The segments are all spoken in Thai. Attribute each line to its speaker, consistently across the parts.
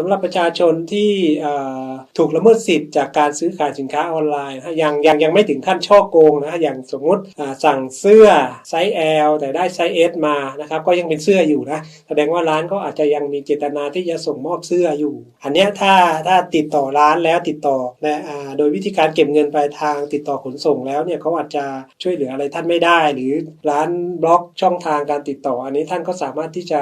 Speaker 1: สำหรับประชาชนที่ถูกละเมิดสิทธิ์จากการซื้อขายสินค้าออนไลน์นะยังยังยังไม่ถึงขั้นช่อโกงนะฮะอย่างสมมุติสั่งเสื้อไซส์ L แต่ได้ไซส์ S มานะครับก็ยังเป็นเสื้ออยู่นะแสดงว่าร้านก็อาจจะยังมีเจตนาที่จะส่งมอบเสื้ออยู่ อันนี้ถ้าถ้าติดต่อร้านแล้วติดต่อและโดยวิธีการเก็บเงินปลายทางติดต่อขนส่งแล้วเนี่ยเขาอาจจะช่วยเหลืออะไรท่านไม่ได้ หรือร้านบล็อกช่องทางการติดต่อ อันนี้ท่านก็สามารถที่จะ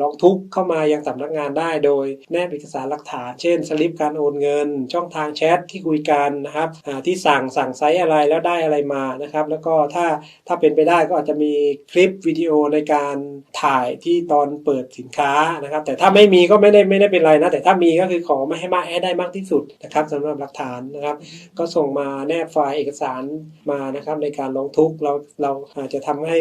Speaker 1: ร้องทุกข์เข้ามายังสำนักงานได้โดยแนบเอกสารหลักฐาน เช่นสลิปการโอนเงิน ช่องทางแชทที่คุยกันนะครับที่สั่งสั่งไซส์อะไรแล้วได้อะไรมานะครับ แล้วก็ถ้าถ้าเป็นไปได้ก็อาจจะมีคลิปวิดีโอในการถ่ายที่ตอนเปิดสินค้านะครับ แต่ถ้าไม่มีก็ไม่ได้ไม่ได้เป็นไรนะแต่ถ้ามีก็คือขอไม่ให้มากให้ได้มากที่สุดนะครับสำหรับหลักฐานนะครับ ก็ส่งมาแนบไฟล์เอกสารมานะครับในการร้องทุกเราเราอาจจะทำให้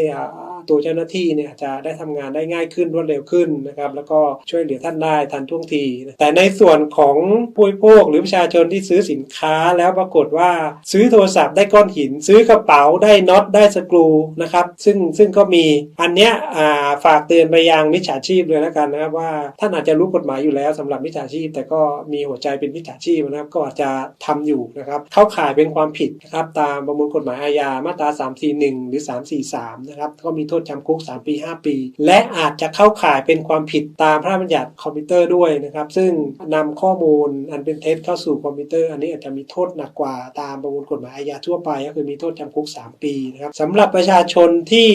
Speaker 1: ตัวเจ้าหน้าที่เนี่ยจะได้ทำงานได้ง่ายขึ้นรวดเร็วขึ้นนะครับ แล้วก็ช่วยเหลือท่านได้ทันท่วงที แต่ในส่วนของผู้บริโภคหรือประชาชนที่ซื้อสินค้าแล้วปรากฏว่าซื้อโทรศัพท์ได้ก้อนหิน ซื้อกระเป๋าได้น็อตได้สกรูนะครับซึ่งซึ่งก็มีอันเนี้ยอ่าฝากเตือนไปยังมิจฉาชีพเลยแล้วกันนะครับว่าท่านอาจจะรู้กฎหมายอยู่แล้วสำหรับมิจฉาชีพ แต่ก็มีหัวใจเป็นมิจฉาชีพนะครับก็อาจจะทำอยู่นะครับเข้าข่ายเป็นความผิดนะครับตามประมวลกฎหมายอาญามาตรา 341 หรือ 343 นะครับก็มีโทษจำคุก 3 ปี 5 ปี และอาจจะเข้าข่ายเป็นความผิดตามพระราชบัญญัติคอมพิวเตอร์ด้วยนะครับซึ่งนำข้อมูลอันเป็นเท็จเข้าสู่คอมพิวเตอร์ อันนี้อาจจะมีโทษหนักกว่าตามประมวลกฎหมายอาญาทั่วไป ก็คือมีโทษจำคุก 3 ปีนะครับสำหรับประชาชนที่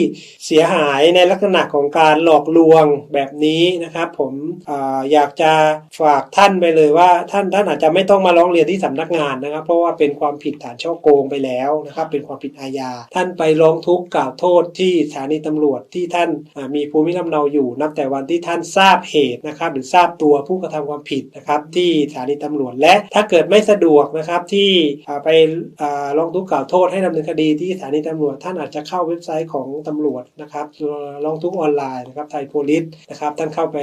Speaker 1: เสียหายในลักษณะของการหลอกลวงแบบนี้นะครับ ผมออยากจะฝากท่านไปเลยว่าท่านท่านอาจจะไม่ต้องมาร้องเรียนที่สำนักงานนะครับ เพราะว่าเป็นความผิดฐานช่อโกงไปแล้วนะครับ เป็นความผิดอาญาท่านไปร้องทุกข์กล่าวโทษที่สถานีตำรวจที่ท่านมีภูมิลำเนาอยู่ นับแต่วันที่ท่านทราบเหตุนะครับหรือทราบตัวผู้กระทำความผิดนะครับที่สถานีตำรวจ และถ้าเกิดไม่สะดวกนะครับที่ไปอ่าร้องทุกข์กล่าวโทษให้ดำเนินคดีที่สถานีตำรวจ ท่านอาจจะเข้าเว็บไซต์ของตำรวจนะครับร้องทุกข์ออนไลน์นะครับไทยโพลิสนะครับท่านเข้าไป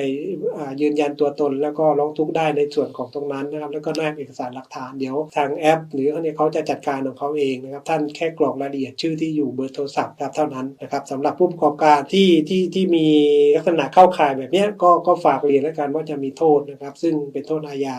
Speaker 1: ยืนยันตัวตน แล้วก็ร้องทุกข์ได้ในส่วนของตรงนั้นนะครับแล้วก็แนบเอกสารหลักฐานเดี๋ยวทางแอป หรือเขาเนี่ยเขาจะจัดการของเขาเองนะครับท่านแค่กรอกรายละเอียดชื่อที่อยู่เบอร์โทรศัพท์ครับเท่านั้นนะครับสำหรับผู้ประกอบการที่ที่ที่มีลักษณะเข้าข่ายแบบนี้ก็ก็ฝากเรียนแล้วกันว่าจะมีโทษนะครับ ซึ่งเป็นโทษอาญา